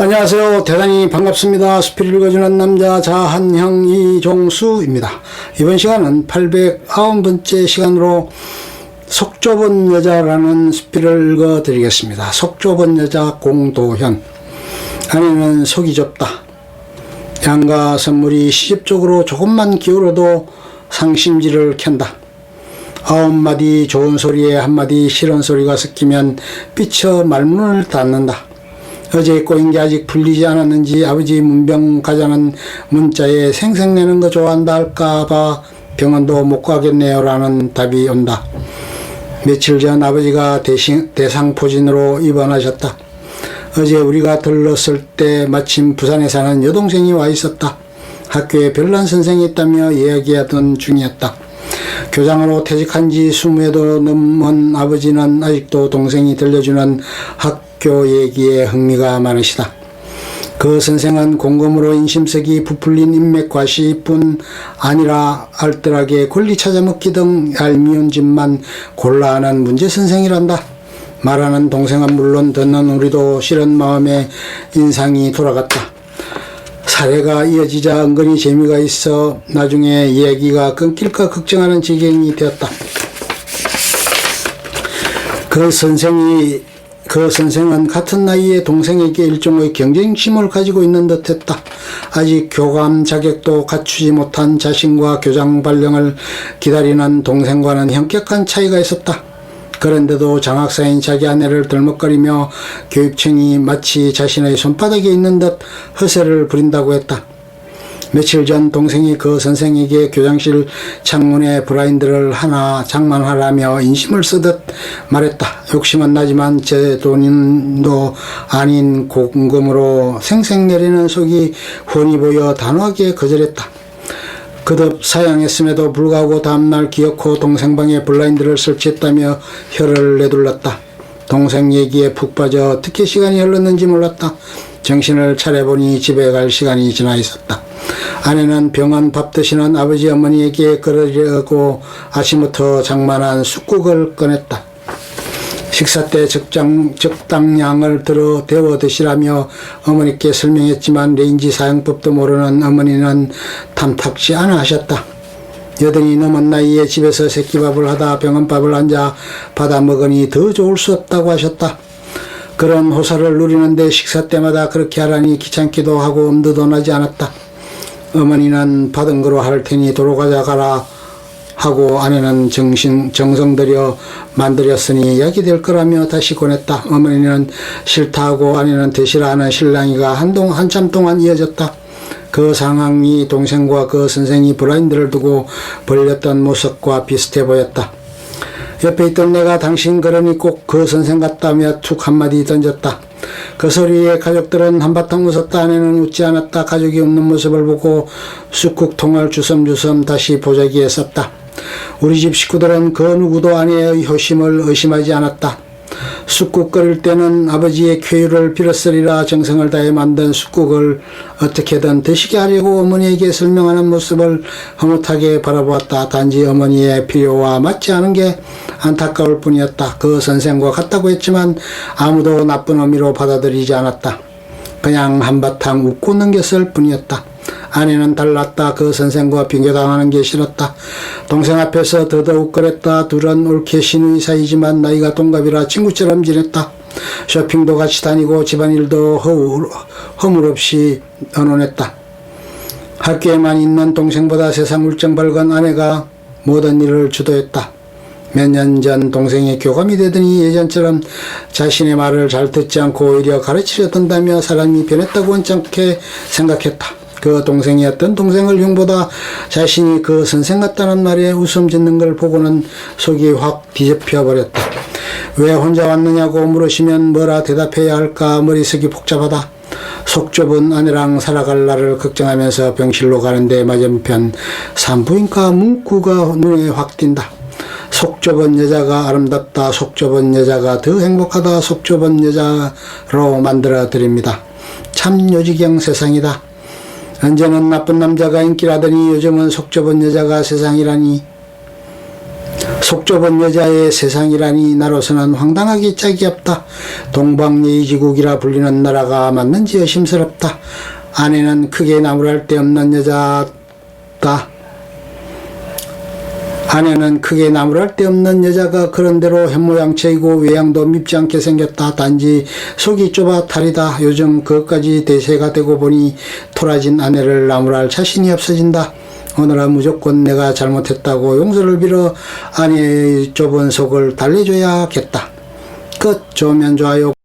안녕하세요. 대단히 반갑습니다. 수필 읽어주는 남자 자한형 이종수입니다. 이번 시간은 809번째 시간으로 속 좁은 여자라는 수필을 읽어드리겠습니다. 속 좁은 여자 공도현. 아내는 속이 좁다. 양가 선물이 시집 쪽으로 조금만 기울어도 상심지를 켠다. 아홉 마디 좋은 소리에 한마디 싫은 소리가 섞이면 삐쳐 말문을 닫는다. 어제 꼬인 게 아직 풀리지 않았는지 아버지 문병 가자는 문자에 생색내는 거 좋아한다 할까봐 병원도 못 가겠네요 라는 답이 온다. 며칠 전 아버지가 대신, 대상포진으로 입원하셨다. 어제 우리가 들렀을 때 마침 부산에 사는 여동생이 와 있었다. 학교에 별난 선생이 있다며 이야기하던 중이었다. 교장으로 퇴직한 지 20회도 넘은 아버지는 아직도 동생이 들려주는 학 교 얘기에 흥미가 많으시다. 그 선생은 공검으로 인심색이 부풀린 인맥과 시뿐 아니라 알뜰하게 권리 찾아먹기 등 얄미운 짓만 골라하는 문제 선생이란다. 말하는 동생은 물론 듣는 우리도 싫은 마음에 인상이 돌아갔다. 사례가 이어지자 은근히 재미가 있어 나중에 이야기가 끊길까 걱정하는 지경이 되었다. 그 선생이 그 선생은 같은 나이에 동생에게 일종의 경쟁심을 가지고 있는 듯했다. 아직 교감 자격도 갖추지 못한 자신과 교장 발령을 기다리는 동생과는 현격한 차이가 있었다. 그런데도 장학사인 자기 아내를 덜먹거리며 교육청이 마치 자신의 손바닥에 있는 듯 허세를 부린다고 했다. 며칠 전 동생이 그 선생에게 교장실 창문에 브라인드를 하나 장만하라며 인심을 쓰듯 말했다. 욕심은 나지만 제 돈도 아닌 공금으로 생색내리는 속이 훤히 보여 단호하게 거절했다. 그듭 사양했음에도 불구하고 다음날 기어코 동생 방에 블라인드를 설치했다며 혀를 내둘렀다. 동생 얘기에 푹 빠져 어떻게 시간이 흘렀는지 몰랐다. 정신을 차려보니 집에 갈 시간이 지나 있었다. 아내는 병원 밥 드시는 아버지 어머니에게 그러려고 아침부터 장만한 쑥국을 꺼냈다. 식사 때 적당, 적당량을 들어 데워 드시라며 어머니께 설명했지만 레인지 사용법도 모르는 어머니는 탐탁지 않아 하셨다. 여든이 넘은 나이에 집에서 새끼밥을 하다 병원밥을 앉아 받아 먹으니 더 좋을 수 없다고 하셨다. 그런 호사를 누리는데 식사 때마다 그렇게 하라니 귀찮기도 하고 엄두도 나지 않았다. 어머니는 받은 거로 할 테니 도로 가자 가라 하고 아내는 정신 정성 들여 만들었으니 약이 될 거라며 다시 권했다. 어머니는 싫다 하고 아내는 되시라는 신랑이가 한동 한참 동안 이어졌다. 그 상황이 동생과 그 선생이 브라인드를 두고 벌렸던 모습과 비슷해 보였다. 옆에 있던 내가 당신 그러니 꼭그 선생 같다며 툭 한마디 던졌다. 그 소리에 가족들은 한바탕 웃었다. 아내는 웃지 않았다. 가족이 웃는 모습을 보고 쑥국 통을 주섬주섬 다시 보자기에 썼다. 우리 집 식구들은 그 누구도 아내의 효심을 의심하지 않았다. 쑥국 끓일 때는 아버지의 쾌유를 빌었으리라 정성을 다해 만든 쑥국을 어떻게든 드시게 하려고 어머니에게 설명하는 모습을 흐뭇하게 바라보았다. 단지 어머니의 필요와 맞지 않은 게 안타까울 뿐이었다. 그 선생과 같다고 했지만 아무도 나쁜 의미로 받아들이지 않았다. 그냥 한바탕 웃고 넘겼을 뿐이었다. 아내는 달랐다. 그 선생과 빙교당하는 게 싫었다. 동생 앞에서 더더욱 그랬다. 둘은 옳게 시누이 사이지만 나이가 동갑이라 친구처럼 지냈다. 쇼핑도 같이 다니고 집안일도 허울, 허물없이 의논했다. 학교에만 있는 동생보다 세상 물정 밝은 아내가 모든 일을 주도했다. 몇 년 전 동생이 교감이 되더니 예전처럼 자신의 말을 잘 듣지 않고 오히려 가르치려 든다며 사람이 변했다고 원찮게 생각했다. 그 동생이었던 동생을 형보다 자신이 그 선생 같다는 말에 웃음 짓는 걸 보고는 속이 확 뒤집혀 버렸다. 왜 혼자 왔느냐고 물으시면 뭐라 대답해야 할까 머릿속이 복잡하다. 속 좁은 아내랑 살아갈 날을 걱정하면서 병실로 가는데 맞은편 산부인과 문구가 눈에 확 띈다. 속 좁은 여자가 아름답다. 속 좁은 여자가 더 행복하다. 속 좁은 여자로 만들어 드립니다. 참 요지경 세상이다. 언제는 나쁜 남자가 인기라더니 요즘은 속 좁은 여자가 세상이라니. 속 좁은 여자의 세상이라니 나로서는 황당하기 짝이 없다. 동방예의지국이라 불리는 나라가 맞는지 의심스럽다. 아내는 크게 나무랄 데 없는 여자다. 아내는 크게 나무랄 데 없는 여자가 그런대로 현모양처이고 외양도 밉지 않게 생겼다. 단지 속이 좁아 탈이다. 요즘 그것까지 대세가 되고 보니 토라진 아내를 나무랄 자신이 없어진다. 오늘은 무조건 내가 잘못했다고 용서를 빌어 아내의 좁은 속을 달래줘야겠다. 끝 좋으면 좋아요.